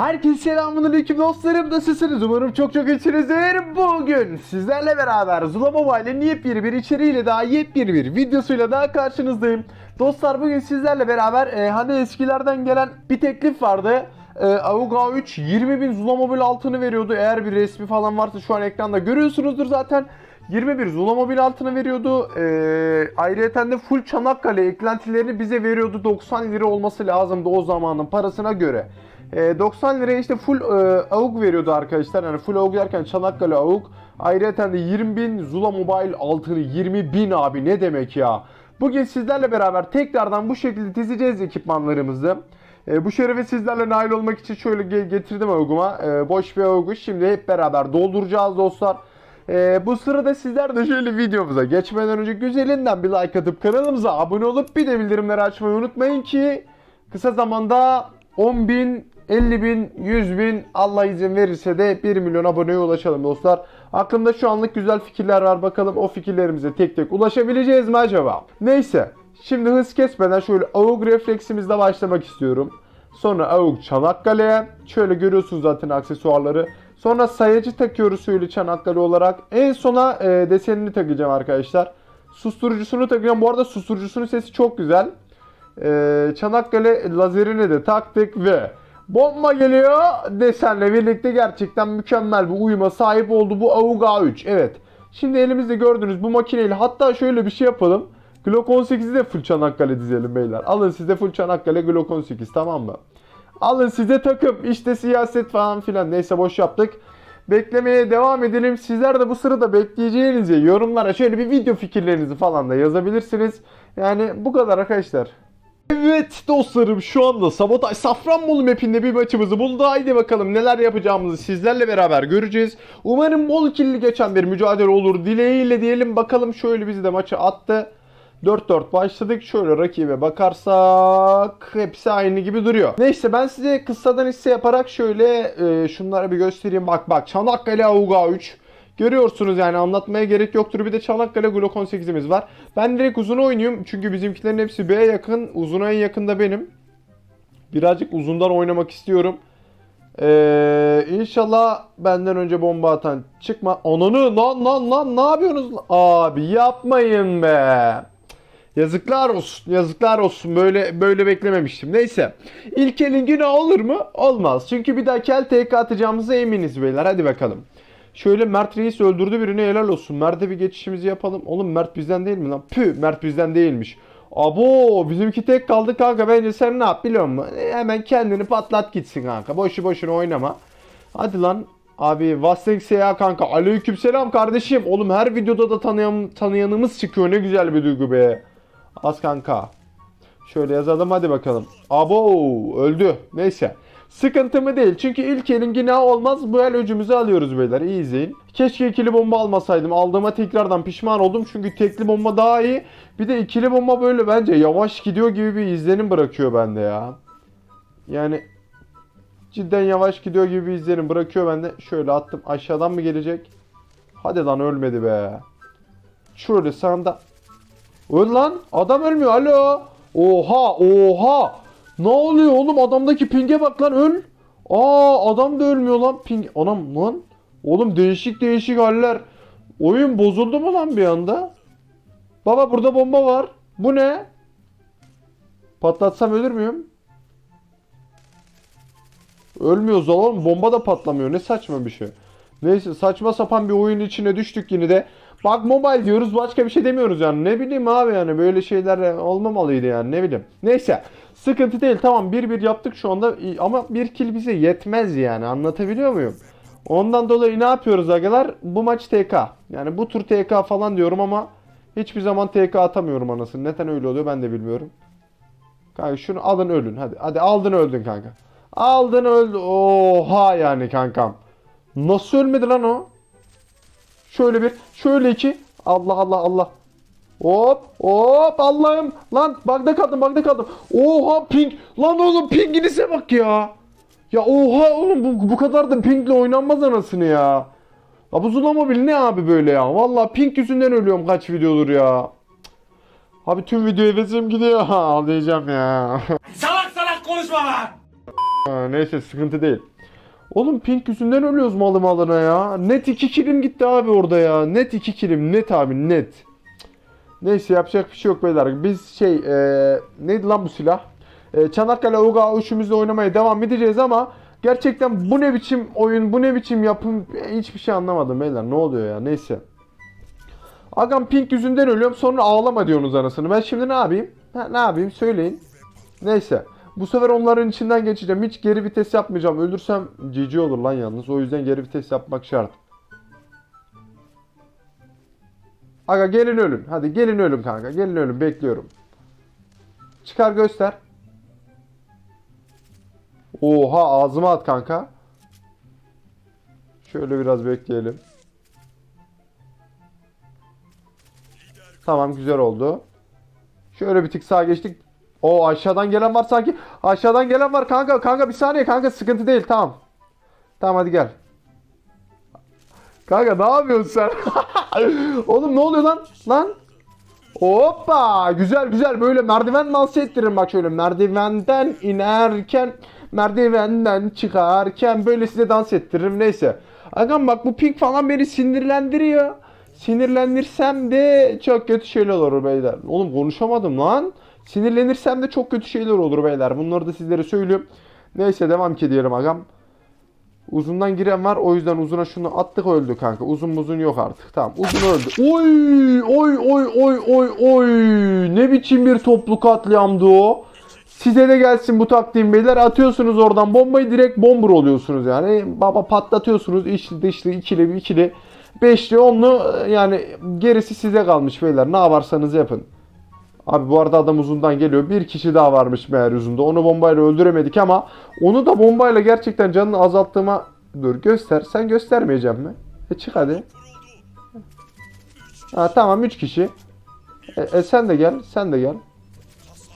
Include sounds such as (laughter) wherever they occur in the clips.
Herkese selamünaleyküm dostlarım. Nasılsınız? Umarım çok çok iyisinizdir. Bugün sizlerle beraber Zula Mobile'in yepyeni bir içeriğiyle daha yepyeni bir videosuyla daha karşınızdayım. Dostlar bugün sizlerle beraber e, hani eskilerden gelen bir teklif vardı. E, AUG A3 20.000 Zula Mobile altını veriyordu. Eğer bir resmi falan varsa şu an ekranda görüyorsunuzdur zaten. 21 Zula Mobil altını veriyordu. Ee, ayrıyeten de full Çanakkale eklentilerini bize veriyordu. 90 lira olması lazımdı o zamanın parasına göre. Ee, 90 liraya işte full e, AUG veriyordu arkadaşlar. Yani full AUG derken Çanakkale AUG. Ayrıyeten de 20 bin Zula Mobile altını 20 bin abi ne demek ya. Bugün sizlerle beraber tekrardan bu şekilde dizeceğiz ekipmanlarımızı. E, bu şerefe sizlerle nail olmak için şöyle ge- getirdim AUG'uma. E, boş bir AUG'u şimdi hep beraber dolduracağız dostlar. Ee, bu sırada sizler de şöyle videomuza geçmeden önce güzelinden bir like atıp kanalımıza abone olup bir de bildirimleri açmayı unutmayın ki kısa zamanda 10 bin, 50 bin, 100 bin Allah izin verirse de 1 milyon aboneye ulaşalım dostlar. Aklımda şu anlık güzel fikirler var bakalım o fikirlerimize tek tek ulaşabileceğiz mi acaba? Neyse şimdi hız kesmeden şöyle AUG refleksimizle başlamak istiyorum. Sonra AUG Çanakkale'ye. Şöyle görüyorsunuz zaten aksesuarları. Sonra sayacı takıyoruz şöyle Çanakkale olarak. En sona e, desenini takacağım arkadaşlar. Susturucusunu takacağım. Bu arada susturucusunun sesi çok güzel. E, Çanakkale lazerini de taktık ve bomba geliyor desenle birlikte gerçekten mükemmel bir uyuma sahip oldu bu AUG A3. Evet. Şimdi elimizde gördüğünüz bu makineyle hatta şöyle bir şey yapalım. Glock 18'i de full Çanakkale dizelim beyler. Alın size full Çanakkale Glock 18 tamam mı? Alın size takım işte siyaset falan filan neyse boş yaptık. Beklemeye devam edelim. Sizler de bu sırada bekleyeceğinizi yorumlara şöyle bir video fikirlerinizi falan da yazabilirsiniz. Yani bu kadar arkadaşlar. Evet dostlarım şu anda Sabotaj Safranbolu mapinde bir maçımızı buldu. Haydi bakalım neler yapacağımızı sizlerle beraber göreceğiz. Umarım bol killi geçen bir mücadele olur dileğiyle diyelim. Bakalım şöyle bizi de maçı attı. 4-4 başladık. Şöyle rakibe bakarsak hepsi aynı gibi duruyor. Neyse ben size kıssadan hisse yaparak şöyle e, şunlara bir göstereyim. Bak bak Çanakkale Auga 3. Görüyorsunuz yani anlatmaya gerek yoktur. Bir de Çanakkale Glock 18'imiz var. Ben direkt uzun oynuyorum. Çünkü bizimkilerin hepsi B'ye yakın. Uzuna en yakında benim. Birazcık uzundan oynamak istiyorum. Ee, inşallah benden önce bomba atan çıkma. Ananı lan lan lan ne yapıyorsunuz? Abi yapmayın be. Yazıklar olsun. Yazıklar olsun. Böyle böyle beklememiştim. Neyse. İlk elin günah olur mu? Olmaz. Çünkü bir dahaki el TK atacağımıza eminiz beyler. Hadi bakalım. Şöyle Mert Reis öldürdü birini helal olsun. Mert'e bir geçişimizi yapalım. Oğlum Mert bizden değil mi lan? Püh Mert bizden değilmiş. Abo bizimki tek kaldı kanka. Bence sen ne yap biliyor musun? E, hemen kendini patlat gitsin kanka. Boşu boşuna oynama. Hadi lan. Abi Vastex ya kanka. Aleykümselam kardeşim. Oğlum her videoda da tanıyan, tanıyanımız çıkıyor. Ne güzel bir duygu be. Az kanka. Şöyle yazalım hadi bakalım. Abo öldü. Neyse. Sıkıntı mı değil. Çünkü ilk elin günahı olmaz. Bu el öcümüzü alıyoruz beyler. İyi izleyin. Keşke ikili bomba almasaydım. Aldığıma tekrardan pişman oldum. Çünkü tekli bomba daha iyi. Bir de ikili bomba böyle bence yavaş gidiyor gibi bir izlenim bırakıyor bende ya. Yani cidden yavaş gidiyor gibi bir izlenim bırakıyor bende. Şöyle attım. Aşağıdan mı gelecek? Hadi lan ölmedi be. Şöyle sağında. Öl lan. Adam ölmüyor. Alo. Oha oha. Ne oluyor oğlum? Adamdaki pinge bak lan öl. Aa adam da ölmüyor lan. Ping. Anam lan. Oğlum değişik değişik haller. Oyun bozuldu mu lan bir anda? Baba burada bomba var. Bu ne? Patlatsam ölür müyüm? Ölmüyoruz oğlum. Bomba da patlamıyor. Ne saçma bir şey. Neyse saçma sapan bir oyun içine düştük yine de. Bak mobile diyoruz başka bir şey demiyoruz yani. Ne bileyim abi yani böyle şeyler olmamalıydı yani ne bileyim. Neyse sıkıntı değil tamam 1-1 yaptık şu anda ama bir kill bize yetmez yani anlatabiliyor muyum? Ondan dolayı ne yapıyoruz agalar? Bu maç TK. Yani bu tur TK falan diyorum ama hiçbir zaman TK atamıyorum anasını. Neden öyle oluyor ben de bilmiyorum. Kanka şunu alın ölün hadi. Hadi aldın öldün kanka. Aldın öldü. Oha yani kankam. Nasıl ölmedi lan o? Şöyle bir, şöyle iki. Allah Allah Allah. Hop hop Allah'ım. Lan bagda kaldım bagda kaldım. Oha ping. Lan oğlum pinginize bak ya. Ya oha oğlum bu, bu kadar da pingle oynanmaz anasını ya. Ya bu Zula Mobil ne abi böyle ya. Vallahi ping yüzünden ölüyorum kaç videodur ya. Abi tüm video hevesim gidiyor. (laughs) Ağlayacağım ya. (laughs) Salak salak konuşma lan! Ha, neyse sıkıntı değil. Oğlum pink yüzünden ölüyoruz malı malına ya. Net 2 kilim gitti abi orada ya. Net 2 kilim net abi net. Neyse yapacak bir şey yok beyler. Biz şey e, neydi lan bu silah? E, Çanakkale Uga üçümüzle oynamaya devam edeceğiz ama gerçekten bu ne biçim oyun bu ne biçim yapım hiçbir şey anlamadım beyler. Ne oluyor ya neyse. Agam pink yüzünden ölüyorum sonra ağlama diyorsunuz anasını. Ben şimdi ne yapayım? Ha, ne yapayım söyleyin. Neyse. Bu sefer onların içinden geçeceğim. Hiç geri vites yapmayacağım. Ölürsem GG olur lan yalnız. O yüzden geri vites yapmak şart. Aga gelin ölün. Hadi gelin ölün kanka. Gelin ölün. Bekliyorum. Çıkar göster. Oha ağzıma at kanka. Şöyle biraz bekleyelim. Tamam güzel oldu. Şöyle bir tık sağa geçtik. O aşağıdan gelen var sanki. Aşağıdan gelen var kanka. Kanka bir saniye kanka sıkıntı değil tamam. Tamam hadi gel. Kanka ne yapıyorsun sen? (laughs) Oğlum ne oluyor lan? Lan? Hoppa! Güzel güzel böyle merdiven dansı ettiririm bak şöyle merdivenden inerken merdivenden çıkarken böyle size dans ettiririm neyse. Agam bak bu pink falan beni sinirlendiriyor. Sinirlendirsem de çok kötü şeyler olur beyler. Oğlum konuşamadım lan. Sinirlenirsem de çok kötü şeyler olur beyler. Bunları da sizlere söylüyorum. Neyse devam ki diyelim agam. Uzundan giren var. O yüzden uzuna şunu attık öldü kanka. Uzun muzun yok artık. Tamam uzun öldü. Oy oy oy oy oy oy. Ne biçim bir toplu katliamdı o. Size de gelsin bu taktiğim beyler. Atıyorsunuz oradan bombayı direkt bomber oluyorsunuz yani. Baba patlatıyorsunuz. İçli dışlı ikili ikili. Beşli onlu yani gerisi size kalmış beyler. Ne yaparsanız yapın. Abi bu arada adam uzundan geliyor. Bir kişi daha varmış meğer uzunda. Onu bombayla öldüremedik ama onu da bombayla gerçekten canını azalttığıma... Dur göster. Sen göstermeyeceğim mi? E çık hadi. Ha tamam 3 kişi. E, e, sen de gel. Sen de gel.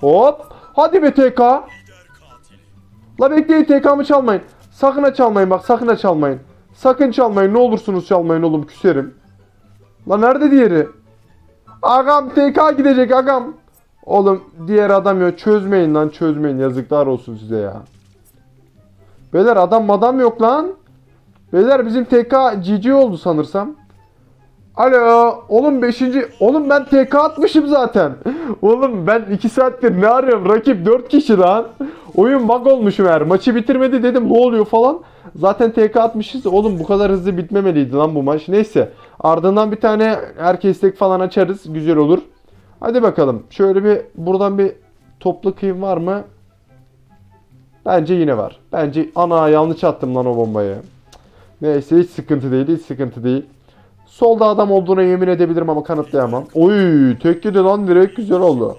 Hop. Hadi be TK. La bekleyin TK'mı çalmayın. Sakın ha çalmayın bak sakın ha çalmayın. Sakın çalmayın ne olursunuz çalmayın oğlum küserim. La nerede diğeri? Agam TK gidecek agam. Oğlum diğer adam ya çözmeyin lan çözmeyin yazıklar olsun size ya. Beyler adam adam yok lan. Beyler bizim TK GG oldu sanırsam. Alo oğlum 5. Oğlum ben TK atmışım zaten. (laughs) Oğlum ben 2 saattir ne arıyorum rakip 4 kişi lan. Oyun bug olmuş meğer. Maçı bitirmedi dedim ne oluyor falan. Zaten TK atmışız. Oğlum bu kadar hızlı bitmemeliydi lan bu maç. Neyse. Ardından bir tane herkeslik falan açarız. Güzel olur. Hadi bakalım. Şöyle bir buradan bir toplu kıyım var mı? Bence yine var. Bence ana yanlış attım lan o bombayı. Neyse hiç sıkıntı değil. Hiç sıkıntı değil. Solda adam olduğuna yemin edebilirim ama kanıtlayamam. Oy tek yedi lan direkt güzel oldu.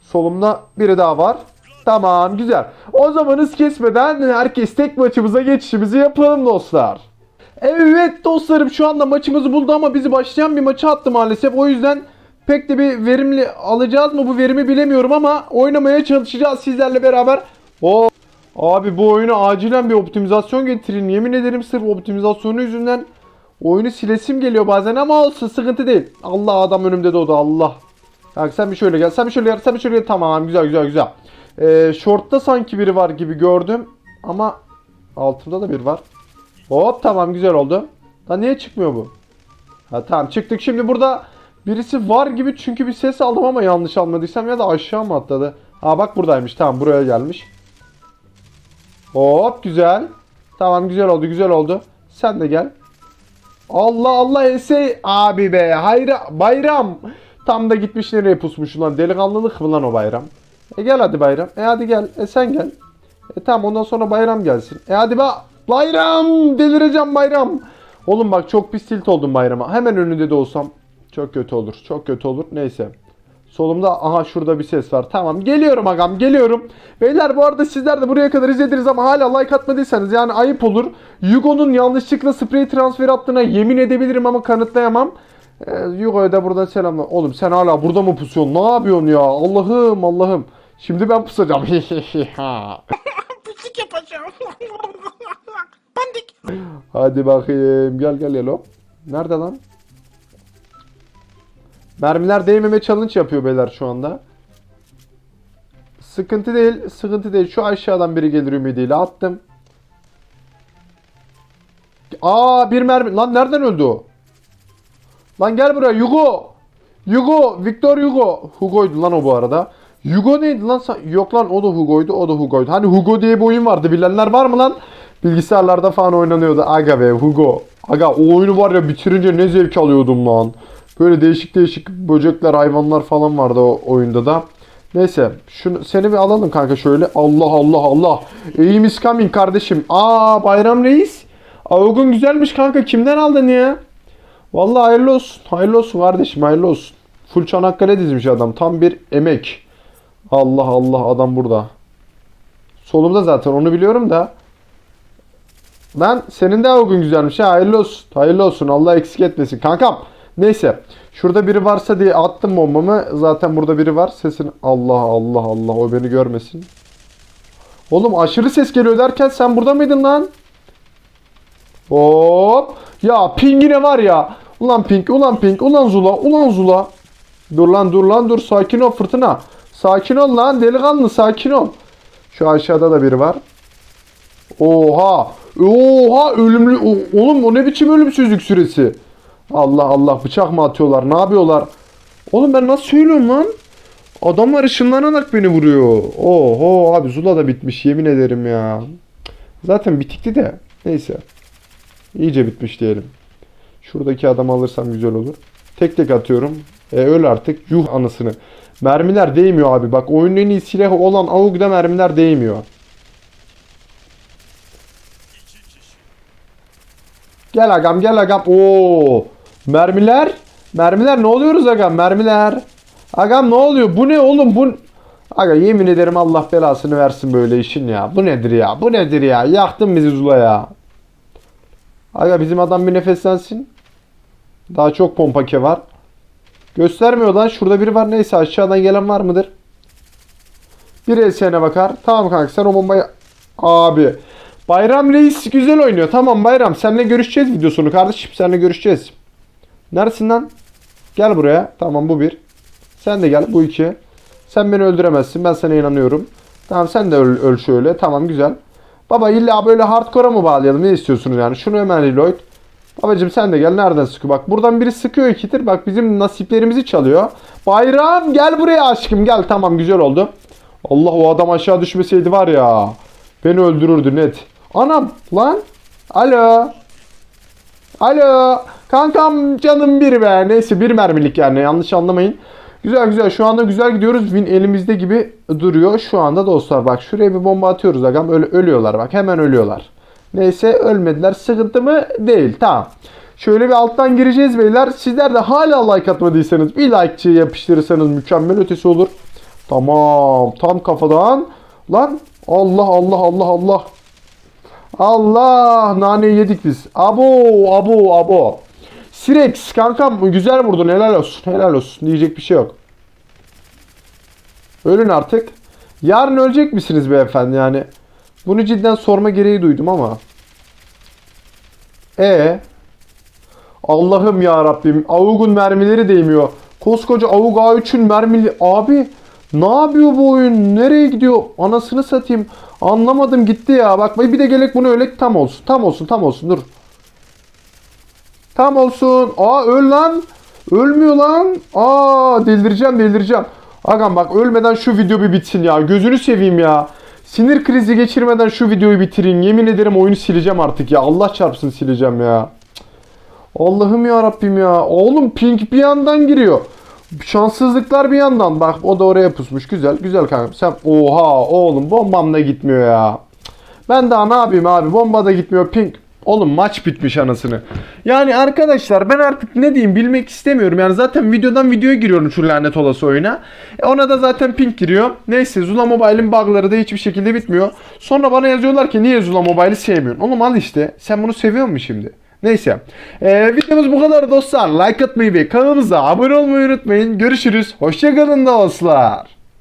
Solumda biri daha var. Tamam güzel. O zaman hız kesmeden herkes tek maçımıza geçişimizi yapalım dostlar. Evet dostlarım şu anda maçımızı buldu ama bizi başlayan bir maça attı maalesef. O yüzden pek de bir verimli alacağız mı bu verimi bilemiyorum ama oynamaya çalışacağız sizlerle beraber. O Abi bu oyuna acilen bir optimizasyon getirin. Yemin ederim sırf optimizasyonu yüzünden oyunu silesim geliyor bazen ama olsun sıkıntı değil. Allah adam önümde doğdu Allah. Bak sen bir şöyle gel. Sen bir şöyle gel. Sen bir şöyle gel. Tamam güzel güzel güzel. Ee, short'ta sanki biri var gibi gördüm. Ama altımda da bir var. Hop tamam güzel oldu. Da niye çıkmıyor bu? Ha tamam çıktık. Şimdi burada birisi var gibi çünkü bir ses aldım ama yanlış almadıysam ya da aşağı mı atladı? Ha bak buradaymış. Tamam buraya gelmiş. Hop güzel. Tamam güzel oldu güzel oldu. Sen de gel. Allah Allah ese abi be hayra bayram. Tam da gitmiş nereye pusmuş lan delikanlılık mı lan o bayram? E gel hadi bayram. E hadi gel. E sen gel. E tamam ondan sonra bayram gelsin. E hadi bak. Bayram delireceğim bayram. Oğlum bak çok pis tilt oldum bayrama. Hemen önünde de olsam çok kötü olur. Çok kötü olur. Neyse. Solumda aha şurada bir ses var. Tamam geliyorum agam geliyorum. Beyler bu arada sizler de buraya kadar izlediniz ama hala like atmadıysanız yani ayıp olur. Yugo'nun yanlışlıkla sprey transfer attığına yemin edebilirim ama kanıtlayamam. Ee, Yugo'ya da buradan selamlar. Oğlum sen hala burada mı pusuyorsun? Ne yapıyorsun ya? Allah'ım Allah'ım. Şimdi ben pusacağım. (laughs) Pislik yapacağım. (laughs) Pandik. Hadi bakayım. Gel gel Yelo. Nerede lan? Mermiler değmeme challenge yapıyor beyler şu anda. Sıkıntı değil, sıkıntı değil. Şu aşağıdan biri gelir ümidiyle attım. Aa bir mermi. Lan nereden öldü o? Lan gel buraya Hugo. Hugo, Victor Hugo. Hugo'ydu lan o bu arada. Hugo neydi lan? Yok lan o da Hugo'ydu, o da Hugo'ydu. Hani Hugo diye bir oyun vardı. Bilenler var mı lan? Bilgisayarlarda falan oynanıyordu. Aga be Hugo. Aga o oyunu var ya bitirince ne zevk alıyordum lan. Böyle değişik değişik böcekler, hayvanlar falan vardı o oyunda da. Neyse, şunu seni bir alalım kanka şöyle. Allah Allah Allah. Aim is coming kardeşim. Aa Bayram Reis. Avugun güzelmiş kanka. Kimden aldın ya? Vallahi hayırlı olsun. Hayırlı olsun kardeşim hayırlı olsun. Full Çanakkale dizmiş adam. Tam bir emek. Allah Allah adam burada. Solumda zaten onu biliyorum da. Lan senin de avugun güzelmiş ha hayırlı olsun. Hayırlı olsun Allah eksik etmesin. Kankam neyse. Şurada biri varsa diye attım bombamı. Zaten burada biri var. Sesin Allah Allah Allah o beni görmesin. Oğlum aşırı ses geliyor derken sen burada mıydın lan? Hop. Ya pingine var ya. Ulan ping, ulan ping, ulan zula, ulan zula. Dur lan dur lan dur sakin ol fırtına. Sakin ol lan delikanlı sakin ol. Şu aşağıda da biri var. Oha. Oha ölümlü. Oğlum o ne biçim ölümsüzlük süresi? Allah Allah bıçak mı atıyorlar ne yapıyorlar? Oğlum ben nasıl söylüyorum lan? Adamlar ışınlanarak beni vuruyor. Oho abi Zula da bitmiş yemin ederim ya. Zaten bitikti de. Neyse. İyice bitmiş diyelim. Şuradaki adamı alırsam güzel olur. Tek tek atıyorum. E öl artık. Yuh anasını. Mermiler değmiyor abi. Bak oyunun en iyi silahı olan AUG'da mermiler değmiyor. Gel agam gel agam. Oo. Mermiler. Mermiler ne oluyoruz agam? Mermiler. Agam ne oluyor? Bu ne oğlum? Bu Aga yemin ederim Allah belasını versin böyle işin ya. Bu nedir ya? Bu nedir ya? Yaktın bizi Zula ya. Aga bizim adam bir nefeslensin. Daha çok pompake var. Göstermiyor lan. Şurada biri var. Neyse aşağıdan gelen var mıdır? Bir esene bakar. Tamam kanka sen o bombayı... Abi. Bayram Reis güzel oynuyor. Tamam Bayram. Seninle görüşeceğiz videosunu kardeşim. Seninle görüşeceğiz. Neresin lan? Gel buraya. Tamam bu bir. Sen de gel. Bu iki. Sen beni öldüremezsin. Ben sana inanıyorum. Tamam sen de öl, öl şöyle. Tamam güzel. Baba illa böyle hardcore'a mı bağlayalım? Ne istiyorsunuz yani? Şunu hemen reload. Babacım sen de gel. Nereden sıkıyor? Bak buradan biri sıkıyor ikidir. Bak bizim nasiplerimizi çalıyor. Bayram gel buraya aşkım gel. Tamam güzel oldu. Allah o adam aşağı düşmeseydi var ya. Beni öldürürdü net. Anam lan. Alo. Alo. Kankam canım bir be. Neyse bir mermilik yani yanlış anlamayın. Güzel güzel şu anda güzel gidiyoruz. Win elimizde gibi duruyor şu anda dostlar. Bak şuraya bir bomba atıyoruz agam. Öyle ölüyorlar bak hemen ölüyorlar. Neyse ölmediler. Sıkıntı mı? Değil. Tamam. Şöyle bir alttan gireceğiz beyler. Sizler de hala like atmadıysanız bir like'çı yapıştırırsanız mükemmel ötesi olur. Tamam. Tam kafadan. Lan Allah Allah Allah Allah. Allah naneyi yedik biz. Abo abo abo. Sirex kankam güzel vurdun helal olsun helal olsun diyecek bir şey yok. Ölün artık. Yarın ölecek misiniz beyefendi yani? Bunu cidden sorma gereği duydum ama. E Allah'ım ya Rabbim. Avug'un mermileri değmiyor. Koskoca Avug A3'ün mermili abi ne yapıyor bu oyun? Nereye gidiyor? Anasını satayım. Anlamadım gitti ya. Bak bir de gelek bunu ölek tam olsun. Tam olsun tam olsun dur. Tam olsun. Aa öl lan. Ölmüyor lan. Aa delireceğim delireceğim. Agam bak ölmeden şu video bir bitsin ya. Gözünü seveyim ya. Sinir krizi geçirmeden şu videoyu bitirin. Yemin ederim oyunu sileceğim artık ya. Allah çarpsın sileceğim ya. Allah'ım ya Rabbim ya. Oğlum pink bir yandan giriyor. Şanssızlıklar bir yandan. Bak o da oraya pusmuş. Güzel güzel kanka. Sen oha oğlum bombam da gitmiyor ya. Ben daha ne yapayım abi? Bomba da gitmiyor. Pink. Oğlum maç bitmiş anasını. Yani arkadaşlar ben artık ne diyeyim bilmek istemiyorum. Yani zaten videodan videoya giriyorum şu lanet olası oyuna. E ona da zaten pink giriyor. Neyse Zula Mobile'in bug'ları da hiçbir şekilde bitmiyor. Sonra bana yazıyorlar ki niye Zula Mobile'i sevmiyorsun? Oğlum al işte. Sen bunu seviyor musun şimdi? Neyse. Ee, videomuz bu kadar dostlar. Like atmayı ve kanalımıza abone olmayı unutmayın. Görüşürüz. Hoşçakalın dostlar.